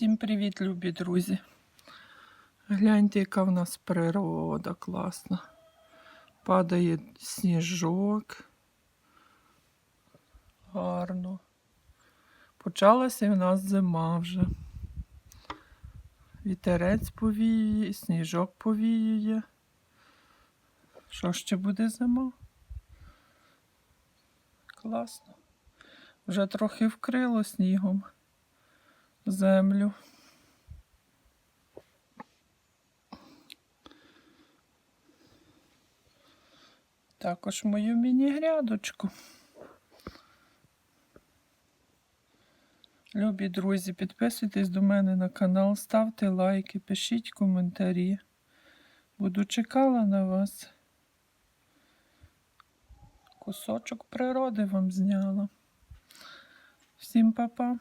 Всім привіт, любі друзі. Гляньте, яка в нас природа класна. Падає сніжок. Гарно. Почалася в нас зима вже. Вітерець повіює, сніжок повіює. Що ще буде зима? Класно. Вже трохи вкрило снігом землю. Також мою міні-грядочку. Любі друзі, підписуйтесь до мене на канал, ставте лайки, пишіть коментарі. Буду чекала на вас. Кусочок природи вам зняла. Всім па-па.